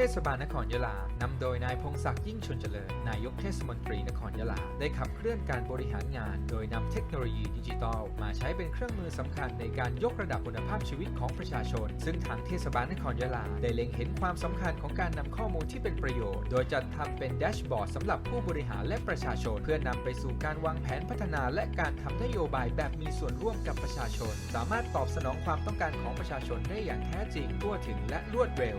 ทศบาลนครยะลานำโดยนายพงศักดิ์ยิ่งชนเจริญ นายกเทศมนตรีนครยะลา ได้ขับเคลื่อนการบริหารงาน โดยนำเทคโนโลยีดิจิทัล มาใช้เป็นเครื่องมือสำคัญในการยกระดับคุณภาพชีวิตของประชาชน ซึ่งทางเทศบาลนครยะลา ได้เล็งเห็นความสำคัญของการนำข้อมูลที่เป็นประโยชน์ โดยจัดทำเป็นแดชบอร์ดสำหรับผู้บริหารและประชาชน เพื่อนำไปสู่การวางแผนพัฒนาและการทำนโยบายแบบมีส่วนร่วมกับประชาชน สามารถตอบสนองความต้องการของประชาชนได้อย่างแท้จริงทั่วถึงและรวดเร็ว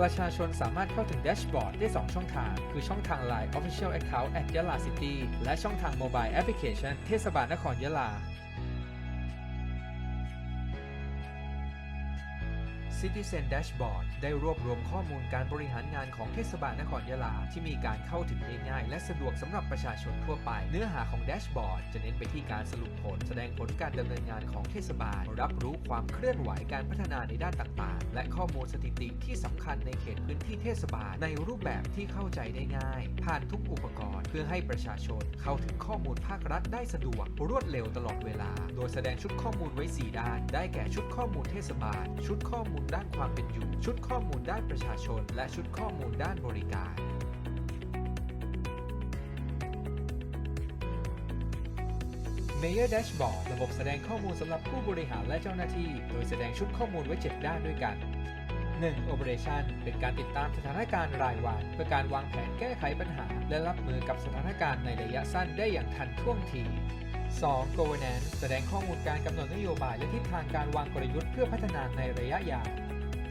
ประชาชนสามารถเข้าถึงแดชบอร์ดได้ 2 ช่องทาง คือช่องทาง Line Official Account at Yala City และช่องทางโมบายแอปพลิเคชันเทศบาลนครยะลา Citizen Dashboard ได้รวบรวมข้อมูลการบริหารงานของเทศบาลนครยะลา ที่มีการเข้าถึงได้ง่ายและสะดวกสำหรับประชาชนทั่วไป เนื้อหาของแดชบอร์ดจะเน้นไปที่การสรุปผล แสดงผลการดำเนินงานของเทศบาล รับรู้ความเคลื่อนไหวการพัฒนาในด้านต่างๆ และข้อมูลสถิติที่สำคัญในเขตพื้นที่เทศบาลในรูปแบบที่เข้าใจได้ง่าย ผ่านทุกอุปกรณ์ เพื่อให้ประชาชนเข้าถึงข้อมูลภาครัฐได้สะดวก รวดเร็วตลอดเวลา โดยแสดงชุดข้อมูลไว้ 4 ด้าน ได้แก่ชุดข้อมูลเทศบาล ชุดข้อมูลด้านความเป็นอยู่ ชุดข้อมูลด้านประชาชน และชุดข้อมูลด้านบริการ Mayor Dashboard ระบบแสดงข้อมูลสำหรับผู้บริหารและเจ้าหน้าที่ โดยแสดงชุดข้อมูลไว้ 7 ด้านด้วยกัน 1. Operation เป็นการติดตามสถานการณ์รายวัน เพื่อการวางแผนแก้ไขปัญหา และรับมือกับสถานการณ์ในระยะสั้นได้อย่างทันท่วงที 2. Governance แสดงข้อมูลการกำหนดนโยบายและทิศทางการวางกลยุทธ์เพื่อพัฒนาในระยะยาว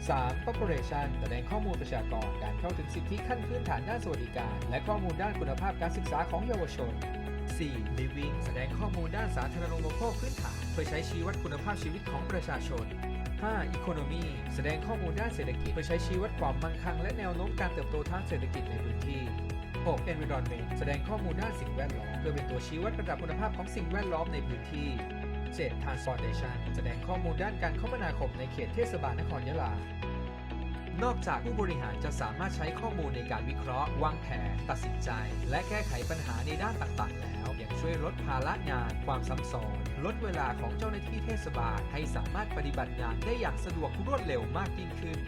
3. Corporation แสดงข้อมูลประชากร การเข้าถึงสิทธิขั้นพื้นฐานด้านสวัสดิการ และข้อมูลด้านคุณภาพการศึกษาของเยาวชน 4. Living แสดงข้อมูลด้านสาธารณูปโภคพื้นฐาน เพื่อใช้ชี้วัดคุณภาพชีวิตของประชาชน 5. Economy แสดงข้อมูลด้านเศรษฐกิจเพื่อใช้ชี้วัดความมั่งคั่งและแนวโน้มการเติบโตทางเศรษฐกิจในพื้นที่ 6. Environment แสดงข้อมูลด้านสิ่งแวดล้อมเพื่อเป็นตัวชี้วัดระดับคุณภาพของสิ่งแวดล้อมในพื้นที่ 7. Transportation แสดงข้อมูลด้านการคมนาคมในเขตเทศบาลนครยะลา นอกจากผู้บริหารจะสามารถใช้ข้อมูลในการวิเคราะห์ วางแผน ตัดสินใจ และแก้ไขปัญหาในด้านต่างๆ แล้ว ยังช่วยลดภาระงาน ความซ้ำซ้อน ลดเวลาของเจ้าหน้าที่เทศบาล ให้สามารถปฏิบัติงานได้อย่างสะดวกรวดเร็วมากยิ่งขึ้น